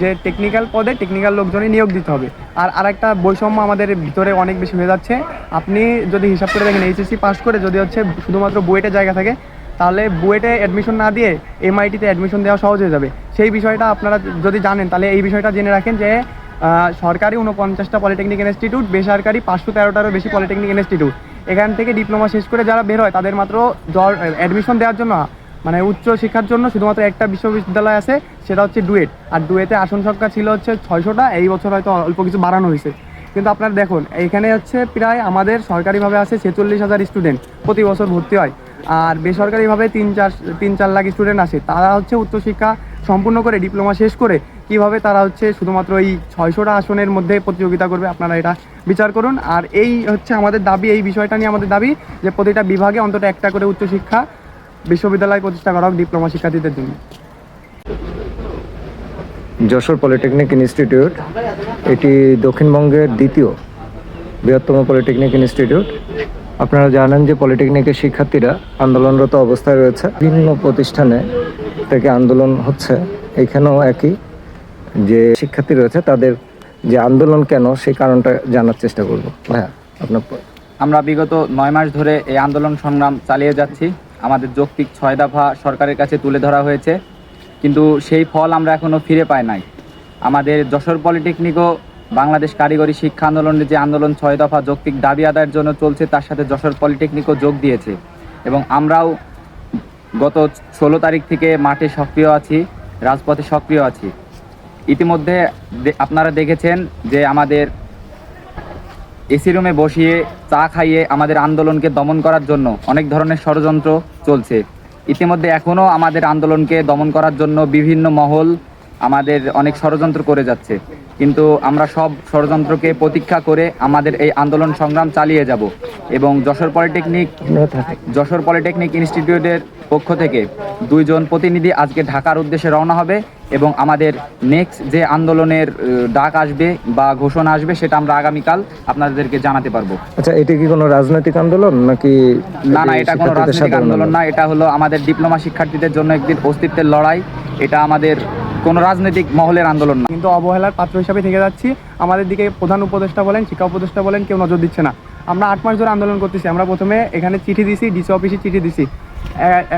যে টেকনিক্যাল পদে টেকনিক্যাল লোকজনই নিয়োগ দিতে হবে। আর আরেকটা বৈষম্য আমাদের ভিতরে অনেক বেশি হয়ে যাচ্ছে। আপনি যদি হিসাব করে দেখেন এইচএসসি পাস করে যদি হচ্ছে শুধুমাত্র বুয়েটে জায়গা থাকে, তাহলে বুয়েটে অ্যাডমিশন না দিয়ে এমআইটিতে অ্যাডমিশন দেওয়া সহজ হয়ে যাবে। সেই বিষয়টা আপনারা যদি জানেন, তাহলে এই বিষয়টা জেনে রাখেন যে সরকারি উনপঞ্চাশটা পলিটেকনিক ইনস্টিটিউট বেসরকারি পাঁচশো তেরোটারও বেশি পলিটেকনিক ইনস্টিটিউট এখান থেকে ডিপ্লোমা শেষ করে যারা বের হয়, তাদের মাত্র অ্যাডমিশন দেওয়ার জন্য মানে উচ্চ শিক্ষার জন্য শুধুমাত্র একটা বিশ্ববিদ্যালয় আছে, সেটা হচ্ছে ডুয়েট। আর ডুয়েটে আসন সংখ্যা ছিল হচ্ছে ছয়শোটা, এই বছর হয়তো অল্প কিছু বাড়ানো হয়েছে। কিন্তু আপনারা দেখুন এইখানে হচ্ছে প্রায় আমাদের সরকারিভাবে আছে ছেচল্লিশ হাজার স্টুডেন্ট প্রতি বছর ভর্তি হয়। আর বেসরকারিভাবে তিন চার তিন চার লাখ স্টুডেন্ট আসে। তারা হচ্ছে উচ্চশিক্ষা সম্পূর্ণ করে, ডিপ্লোমা শেষ করে, কীভাবে তারা হচ্ছে শুধুমাত্র এই ছয়শোটা আসনের মধ্যে প্রতিযোগিতা করবে, আপনারা এটা বিচার করুন। আর এই হচ্ছে আমাদের দাবি, এই বিষয়টা নিয়ে আমাদের দাবি যে প্রতিটা বিভাগে অন্তত একটা করে উচ্চশিক্ষা বিশ্ববিদ্যালয় প্রতিষ্ঠা করা হোক ডিপ্লোমা শিক্ষার্থীদের জন্য। যশোর পলিটেকনিক ইনস্টিটিউট এটি দক্ষিণবঙ্গের দ্বিতীয় বৃহত্তম পলিটেকনিক ইনস্টিটিউট। আপনারা জানেন যে পলিটেকনিকের শিক্ষার্থীরা আন্দোলনরত অবস্থায় রয়েছে। বিভিন্ন প্রতিষ্ঠানে থেকে আন্দোলন হচ্ছে এখানেও একই যে শিক্ষার্থী রয়েছে তাদের যে আন্দোলন কেন সেই কারণটা জানার চেষ্টা করব। ভাইয়া আপনার আমরা বিগত নয় মাস ধরে এই আন্দোলন সংগ্রাম চালিয়ে যাচ্ছি। আমাদের যৌক্তিক ছয় দফা সরকারের কাছে তুলে ধরা হয়েছে। কিন্তু সেই ফল আমরা এখনও ফিরে পাই নাই। আমাদের যশোর পলিটেকনিকও বাংলাদেশ কারিগরি শিক্ষা আন্দোলনের যে আন্দোলন ছয় দফা যৌক্তিক দাবি আদায়ের জন্য চলছে, তার সাথে যশোর পলিটেকনিকও যোগ দিয়েছে। এবং আমরাও গত ষোলো তারিখ থেকে মাঠে সক্রিয় আছি, রাজপথে সক্রিয় আছি। ইতিমধ্যে আপনারা দেখেছেন যে আমাদের এসি রুমে বসিয়ে চা খাইয়ে আমাদের আন্দোলনকে দমন করার জন্য অনেক ধরনের ষড়যন্ত্র চলছে। ইতিমধ্যে এখনও আমাদের আন্দোলনকে দমন করার জন্য বিভিন্ন মহল আমাদের অনেক ষড়যন্ত্র করে যাচ্ছে। কিন্তু আমরা সব ষড়যন্ত্রকে প্রতীক্ষা করে আমাদের এই আন্দোলন সংগ্রাম চালিয়ে যাব এবং যশোর পলিটেকনিক যশোর পলিটেকনিক ইনস্টিটিউটের পক্ষ থেকে দুইজন প্রতিনিধি আজকে ঢাকার উদ্দেশ্যে রওনা হবে। এবং আমাদের নেক্সট যে আন্দোলনের ডাক আসবে বা ঘোষণা আসবে সেটা আমরা আগামীকাল আপনাদেরকে জানাতে পারব। আচ্ছা এটি কি কোনো রাজনৈতিক আন্দোলন নাকি না না এটা কোনো শিক্ষার্থীদের রাজনৈতিক আন্দোলন না এটা হলো আমাদের ডিপ্লোমা শিক্ষার্থীদের জন্য একদিন অস্তিত্বের লড়াই। এটা আমাদের কোনো রাজনৈতিক মহলের আন্দোলন না। কিন্তু অবহেলার পাত্র হিসাবে থেকে যাচ্ছি। আমাদের দিকে প্রধান উপদেষ্টা বলেন শিক্ষা উপদেষ্টা বলেন কেউ নজর দিচ্ছে না। আমরা আট মাস ধরে আন্দোলন করতেছি। আমরা প্রথমে এখানে চিঠি দিছি ডিসি অফিসে চিঠি দিছি।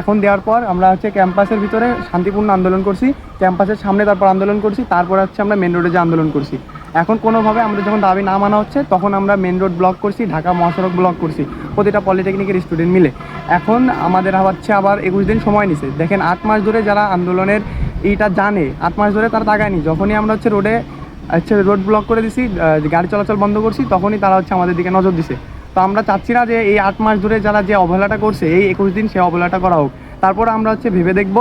এখন দেওয়ার পর আমরা হচ্ছে ক্যাম্পাসের ভিতরে শান্তিপূর্ণ আন্দোলন করছি, ক্যাম্পাসের সামনে তারপর আন্দোলন করছি, তারপর হচ্ছে আমরা মেন রোডে যে আন্দোলন করছি। এখন কোনোভাবে আমাদের যখন দাবি না মানা হচ্ছে, তখন আমরা মেন রোড ব্লক করছি, ঢাকা মহাসড়ক ব্লক করছি, প্রতিটা পলিটেকনিকের স্টুডেন্ট মিলে। এখন আমাদের হচ্ছে আবার একুশ দিন সময় নিছে। দেখেন আট মাস ধরে যারা আন্দোলনের এইটা জানে, আট মাস ধরে তারা তাকায়নি। যখনই আমরা হচ্ছে রোডে হচ্ছে রোড ব্লক করে দিছি গাড়ি চলাচল বন্ধ করছি, তখনই তারা হচ্ছে আমাদের দিকে নজর দিছে। তো আমরা চাচ্ছি না যে এই আট মাস ধরে যারা যে অবহেলাটা করছে এই একুশ দিন সে অবহেলাটা করা হোক। তারপর আমরা হচ্ছে ভেবে দেখব।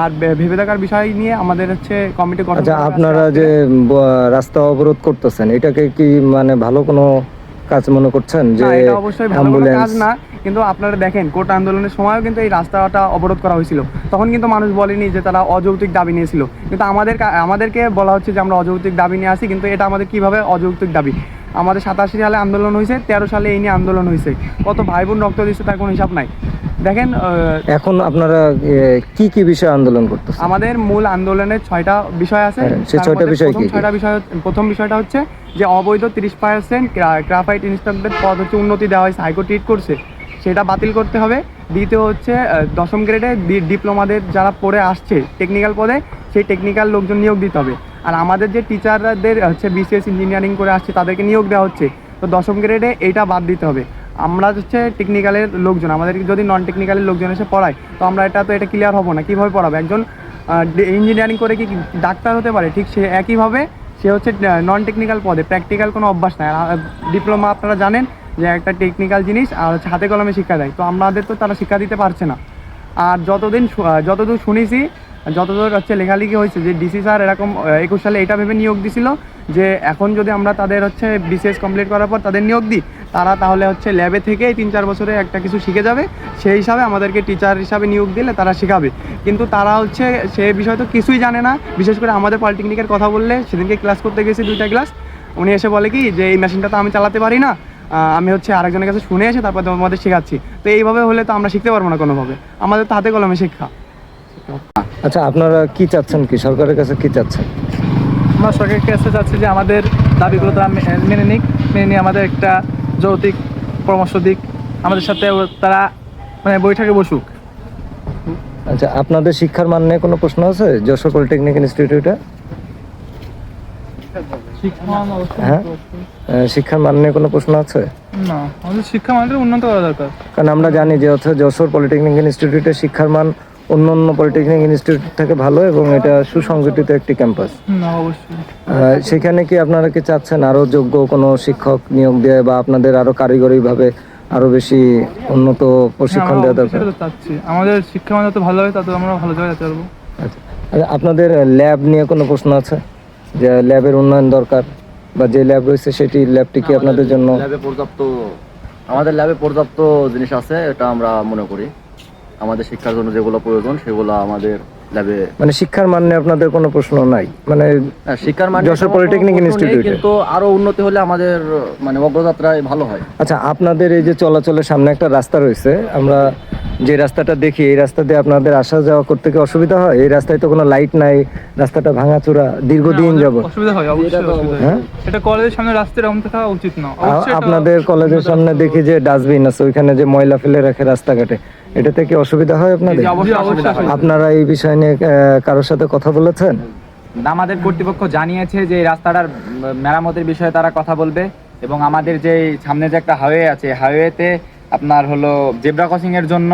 আর ভেবে দেখার বিষয় নিয়ে আমাদের হচ্ছে কমিটি আচ্ছা করা আপনারা যে রাস্তা অবরোধ করতেছেন এটাকে কি মানে ভালো কোনো কাজ মনে করছেন যে এটা অবশ্যই ভালো কোনো কাজ না কিন্তু আপনারা দেখেন কোর্ট আন্দোলনের সময়ও কিন্তু এই রাস্তাটা অবরোধ করা হয়েছিল। তখন কিন্তু মানুষ বলেনি যে তারা অযৌক্তিক দাবি নিয়েছিল। কিন্তু আমাদের আমাদেরকে বলা হচ্ছে যে আমরা অযৌক্তিক দাবি নিয়ে আসি কিন্তু এটা আমাদের কীভাবে অযৌক্তিক দাবি? আমাদের সাতাশি সালে আন্দোলন হয়েছে তেরো সালে এই নিয়ে আন্দোলন হয়েছে। কত ভাই বোন রক্ত দিচ্ছে তার কোনো হিসাব নাই। দেখেন এখন আপনারা কি কি বিষয়ে আন্দোলন করতেছেন? আমাদের মূল আন্দোলনের ছয়টা বিষয় আছে। হ্যাঁ, সেই ছয়টা বিষয় প্রথম কি? ছয়টা বিষয় প্রথম বিষয়টা হচ্ছে যে অবৈধ তিরিশ পার্সেন্ট গ্রাফাইট ইনস্ট্রাক্টর পদ হচ্ছে উন্নতি দেওয়া হয়েছে হাইকোর্ট ট্রিট করছে। সেটা বাতিল করতে হবে। দ্বিতীয় হচ্ছে দশম গ্রেডে ডিপ্লোমাদের যারা পড়ে আসছে টেকনিক্যাল পদে সেই টেকনিক্যাল লোকজন নিয়োগ দিতে হবে। আর আমাদের যে টিচারদের হচ্ছে বিসিএস ইঞ্জিনিয়ারিং করে আসছে, তাদেরকে নিয়োগ দেওয়া হচ্ছে। তো দশম গ্রেডে এইটা বাদ দিতে হবে। আমরা হচ্ছে টেকনিক্যালের লোকজন, আমাদের যদি নন টেকনিক্যালের লোকজন এসে পড়ায়, তো আমরা এটা তো, এটা ক্লিয়ার হব না। কীভাবে পড়াবো? একজন ইঞ্জিনিয়ারিং করে কি ডাক্তার হতে পারে? ঠিক সে একইভাবে সে হচ্ছে নন টেকনিক্যাল পদে। প্র্যাকটিক্যাল কোনো অভ্যাস নাই। ডিপ্লোমা আপনারা জানেন যে একটা টেকনিক্যাল জিনিস আর হচ্ছে হাতে কলমে শিক্ষা দেয়। তো আমাদের তো তারা শিক্ষা দিতে পারছে না। আর যতদিন যতদূর শুনেছি যতদূর হচ্ছে লেখালেখি হয়েছে, যে ডিসি স্যার এরকম একুশ সালে এটা ভেবে নিয়োগ দিছিল যে এখন যদি আমরা তাদের হচ্ছে বিসিএস কমপ্লিট করার পর তাদের নিয়োগ দিই, তারা তাহলে হচ্ছে ল্যাবে থেকেই তিন চার বছরে একটা কিছু শিখে যাবে। সেই হিসাবে আমাদেরকে টিচার হিসাবে নিয়োগ দিলে তারা শেখাবে। কিন্তু তারা হচ্ছে সে বিষয় তো কিছুই জানে না। বিশেষ করে আমাদের পলিটেকনিকের কথা বললে, সেদিনকে ক্লাস করতে গেছি দুইটা ক্লাস উনি এসে বলে কি যে, এই মেশিনটা তো আমি চালাতে পারি না। আমি হচ্ছে আরেকজনের কাছে শুনে এসে তারপর তোমাদের শেখাচ্ছি। তো এইভাবে হলে তো আমরা শিখতে পারব না কোনোভাবে। আমাদের তো হাতে কলমে শিক্ষা। আচ্ছা আপনারা কি চাচ্ছেন কি? সরকারের কাছে কি চাচ্ছেন? আমরা সরকারকে কাছে চাচ্ছি যে আমাদের দাবিগুলো তারা মেনে নিক মেনে নিয়ে আমাদের একটা যৌতিক পরামর্শ দিক আমাদের সাথে তারা মানে বৈঠকে বসুক। আচ্ছা আপনাদের শিক্ষার মান নিয়ে কোনো প্রশ্ন আছে? যশোর পলিটেকনিক ইনস্টিটিউটে? হ্যাঁ? শিক্ষার মান নিয়ে কোনো প্রশ্ন আছে? না আমাদের শিক্ষা মানটা উন্নত করা দরকার। কারণ আমরা জানি যে হচ্ছে যশোর পলিটেকনিক ইনস্টিটিউটের শিক্ষার মান অন্য অন্য পলিটেকনিক ইনস্টিটিউট থেকে ভালো এবং এটা সুসংগঠিত একটি ক্যাম্পাস অবশ্যই। সেখানে কি আপনারা কি চাচ্ছেন আরও যোগ্য কোনো শিক্ষক নিয়োগ দেয় বা আপনাদের আরও কারিগরিভাবে আরও বেশি উন্নত প্রশিক্ষণ হ্যাঁ, দেওয়া দরকার? সেটা তো চাচ্ছি। আমাদের শিক্ষা মান যত ভালো হবে তত আমরা ভালো জায়গায় যেতে পারব। আচ্ছা আপনাদের ল্যাব নিয়ে কোনো প্রশ্ন আছে? যে ল্যাবের উন্নয়ন দরকার বা যে ল্যাব রয়েছে সেটি ল্যাবটি কি আপনাদের জন্য ল্যাবে পর্যাপ্ত আমাদের ল্যাবে পর্যাপ্ত জিনিস আছে এটা আমরা মনে করি। আমাদের শিক্ষার জন্য যেগুলো প্রয়োজন সেগুলো আমাদের ল্যাবে মানে শিক্ষার মান নিয়ে আপনাদের কোনো প্রশ্ন নাই? মানে শিক্ষার মানে যশোর পলিটেকনিক ইনস্টিটিউটে। কিন্তু আরও উন্নতি হলে আমাদের মানে অগ্রযাত্রায় ভালো হয়। আচ্ছা আপনাদের এই যে চলাচলের সামনে একটা রাস্তা রয়েছে আমরা যে রাস্তাটা দেখি এই রাস্তা দিয়ে আপনাদের আসা যাওয়া করতে কি অসুবিধা হয়? এই রাস্তায় তো কোনো লাইট নাই রাস্তাটা ভাঙাচোরা দীর্ঘদিন যাবত অসুবিধা হয় অবশ্যই হ্যাঁ। এটা কলেজের সামনে রাস্তায় এরকম থাকা উচিত না। এটা- আপনাদের কলেজের সামনে দেখি যে ডাস্টবিন আছে ওইখানে যে ময়লা ফেলে রাখে রাস্তাঘাটে। এটাতে কি অসুবিধা হয় আপনাদের। আপনারা এই বিষয় নিয়ে কারোর সাথে কথা বলেছেন? আমাদের কর্তৃপক্ষ জানিয়েছে যে রাস্তাটার মেরামতের বিষয়ে তারা কথা বলবে এবং আমাদের যে সামনে যে একটা হাইওয়ে আছে হাইওয়েতে আপনার হলো জেব্রা ক্রসিং এর জন্য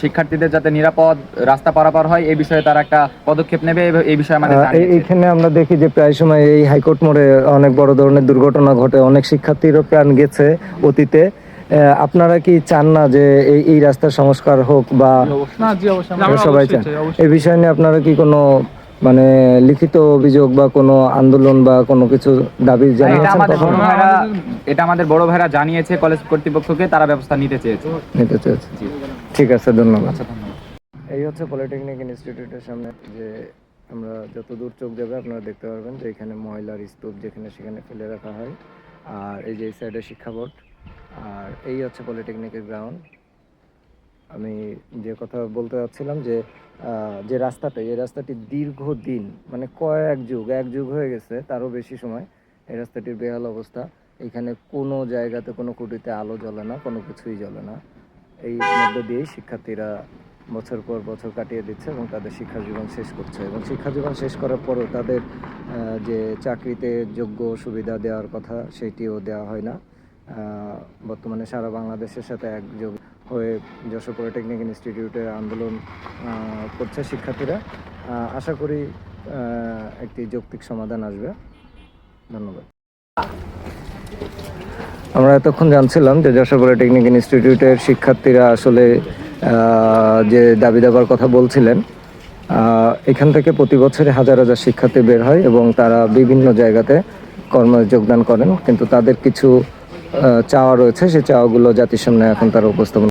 শিক্ষার্থীদের যাতে নিরাপদ রাস্তা পারাপার হয় এই বিষয়ে তারা একটা পদক্ষেপ নেবে এই বিষয়ে আমাদের এইখানে আমরা দেখি যে প্রায় সময় এই হাইকোর্ট মোড়ে অনেক বড় ধরনের দুর্ঘটনা ঘটে। অনেক শিক্ষার্থীরও প্রাণ গেছে অতীতে। আপনারা কি চান না যে এই এই রাস্তার সংস্কার হোক বা না জি অবশ্যই। আমরা আমরা সবাই চান? চাই, এই বিষয় নিয়ে আপনারা কি কোনো মানে লিখিত অভিযোগ বা কোনো আন্দোলন বা কোনো কিছু দাবি জানিয়েছেন? এটা আমাদের বড় ভাইরা জানিয়েছে কলেজ কর্তৃপক্ষকে তারা ব্যবস্থা নিতে চেয়েছে। নিতে চেয়েছে। ঠিক আছে ধন্যবাদ। আচ্ছা ধন্যবাদ। এই হচ্ছে পলিটেকনিক ইনস্টিটিউটের সামনে যে আমরা যত দূর চোখ যাবে আপনারা দেখতে পারবেন যে এখানে ময়লার স্তূপ যেখানে সেখানে ফেলে রাখা হয়। আর এই যে এই সাইডে শিক্ষা বোর্ড আর এই হচ্ছে পলিটেকনিকের গ্রাউন্ড আমি যে কথা বলতে চাচ্ছিলাম যে যে রাস্তাটা, এই রাস্তাটি দীর্ঘদিন মানে কয়েক যুগ, এক যুগ হয়ে গেছে, তারও বেশি সময় এই রাস্তাটির বেহাল অবস্থা। এখানে কোনো জায়গাতে, কোনো কুটিতে আলো জ্বলে না, কোনো কিছুই জ্বলে না। এই মধ্য দিয়েই শিক্ষার্থীরা বছর পর বছর কাটিয়ে দিচ্ছে এবং তাদের শিক্ষা জীবন শেষ করছে। এবং শিক্ষা জীবন শেষ করার পরও তাদের যে চাকরিতে যোগ্য সুবিধা দেওয়ার কথা, সেটিও দেওয়া হয় না। বর্তমানে সারা বাংলাদেশের সাথে একযোগ হয়ে যশোর পলিটেকনিক ইনস্টিটিউটে আন্দোলন করছে শিক্ষার্থীরা। আশা করি একটি যৌক্তিক সমাধান আসবে। ধন্যবাদ। আমরা এতক্ষণ জানছিলাম যে যশোর পলিটেকনিক ইনস্টিটিউটের শিক্ষার্থীরা আসলে যে দাবি দাবার কথা বলছিলেন এখান থেকে প্রতি বছরে হাজার হাজার শিক্ষার্থী বের হয় এবং তারা বিভিন্ন জায়গাতে কর্মে যোগদান করেন। কিন্তু তাদের কিছু চাওয়া রয়েছে সেই চাওয়াগুলো জাতির সামনে এখন তারা উপস্থাপন